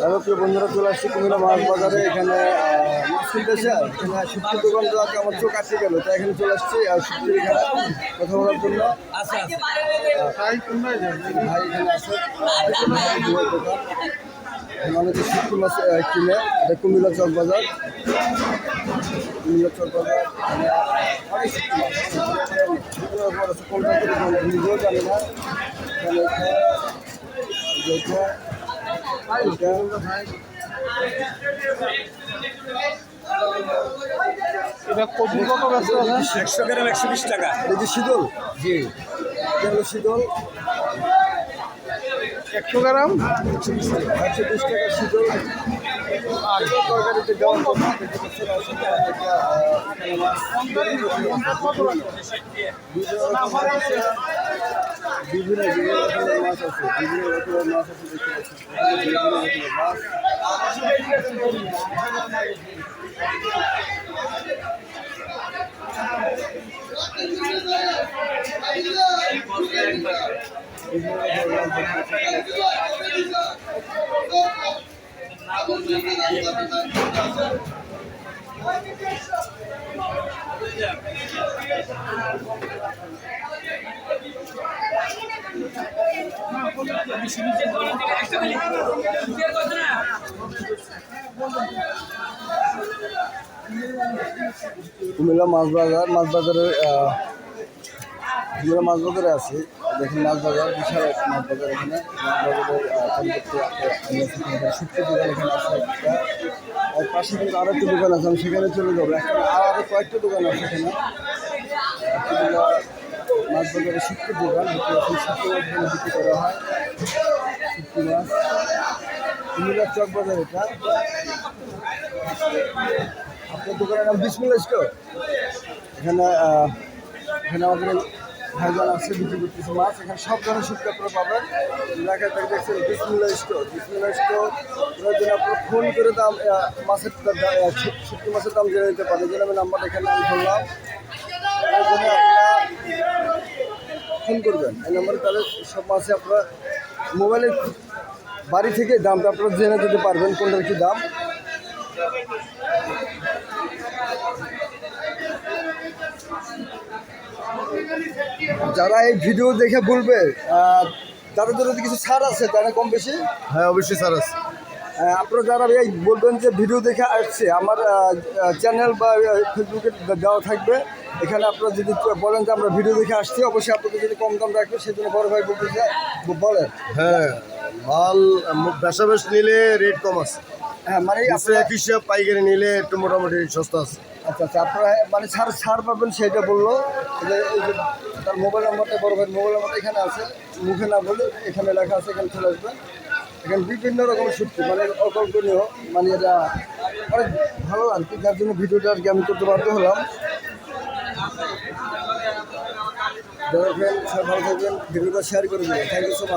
Hello প্রিয় বন্ধুরা চলে আসছি কুমিল্লা মাছ বাজারে এখানে মাছ কিনতেছে এখানে শুক্তি দোকান আমার চোখ আটকে গেল। তাই এখানে চলে আসছি আর শুক্তি এখানে কথা বলার জন্য। ভাই এখানে আছে দুয়ার দোকান এখানে অনেকে শুক্তি মাছ কিনে এটা কুমিল্লা চক বাজার কুমিল্লা চক বাজার অনেক শুক্তি মাছ কোনটা? করে নিজেও জানি না। এটা কত ব্যস্ত আছে? একশো গ্রাম একশো বিশ টাকা। এই যে শীতল? জি। এটা হলো শীতল? একশো গ্রাম? একশো বিশ টাকা শীতল। আর তরকারিতে দেওয়ার বিভিন্ন বিভিন্ন রকমের মাছ আছে বিভিন্ন রকমের মাছ আছে দেখতে পাচ্ছেন বিভিন্ন রকমের মাছ বিভিন্ন রকমের মাছ। কুমিল্লা মাছ বাজার মাছ বাজারের আহ, কুমিল্লা মাছ বাজারে আছি। দেখেন মাছ বাজার বিশাল মাছ বাজার এখানে। মাছ বাজারের আহ, পরিবর্তে আমরা এখানে শুক্তো দোকান এখানে আছে একটা। আর পাশে কিন্তু আরও একটা দোকান আছে আমি সেখানে চলে যাব। এখানে আর আরও কয়েকটা দোকান আছে এখানে। মাছ বাজারে শুক্তো দোকান। পাচ্ছেন মাছ বিক্রি করা হয়। শুক্তো মাছ। কুমিল্লা চক বাজার এটা। আপনার দোকানের নাম বিসমুল্লা স্টোর। এখানে এখানে আমাদের ভাইজান আছে, বিক্রি করতেছে মাছ, এখানে সব ধরনের শুক্তো আপনারা পাবেন। লেখা থাকে দেখছেন বিসমুল্লা স্টোর বিসমুল্লা স্টোর। জন্য আপনারা ফোন করে দাম মাছের শুক্তো মাছের দাম জেনে নিতে পারেন। যেন আমি নাম্বার এখানে আমি জন্য আপনারা ফোন করবেন। এই নম্বরে তাহলে সব মাছে আপনারা মোবাইলে বাড়ি থেকে দামটা আপনারা জেনে যেতে পারবেন, কোনটার কি দাম। যারা এই ভিডিও দেখে বলবে তাদের তো কিছু ছাড় আছে তারা কম বেশি? হ্যাঁ অবশ্যই স্যার আছে। আপনারা যারা এই বলবেন যে ভিডিও দেখে আসছে আমার চ্যানেল বা ফেসবুকে দেওয়া থাকবে। এখানে আপনারা যদি বলেন যে আমরা ভিডিও দেখে আসছি অবশ্যই আপনাদের যদি কম দাম রাখবে সেই জন্য বড় ভাই বলতে চাই বলেন। হ্যাঁ মাল বেসা বেশ নিলে রেট কম আছে। হ্যাঁ মানে এক হিসাব পাইকারি নিলে একটু মোটামুটি সস্তা আছে। আচ্ছা আচ্ছা আপনারা মানে ছাড় ছাড় পাবেন সেটা বলল। তার মোবাইল নাম্বারটা বড় ভাই মোবাইল নাম্বারটা এখানে আছে। মুখে না বলে এখানে লেখা আছে, এখানে চলে আসবেন। এখানে বিভিন্ন রকমের সত্যি মানে অকল্পনীয় মানে এটা অনেক ভালো আর কি, যার জন্য ভিডিওটা আর কি আমি করতে বাধ্য হলাম। ভালো থাকবেন, ভিডিওটা শেয়ার করে দেবেন। Thank you so much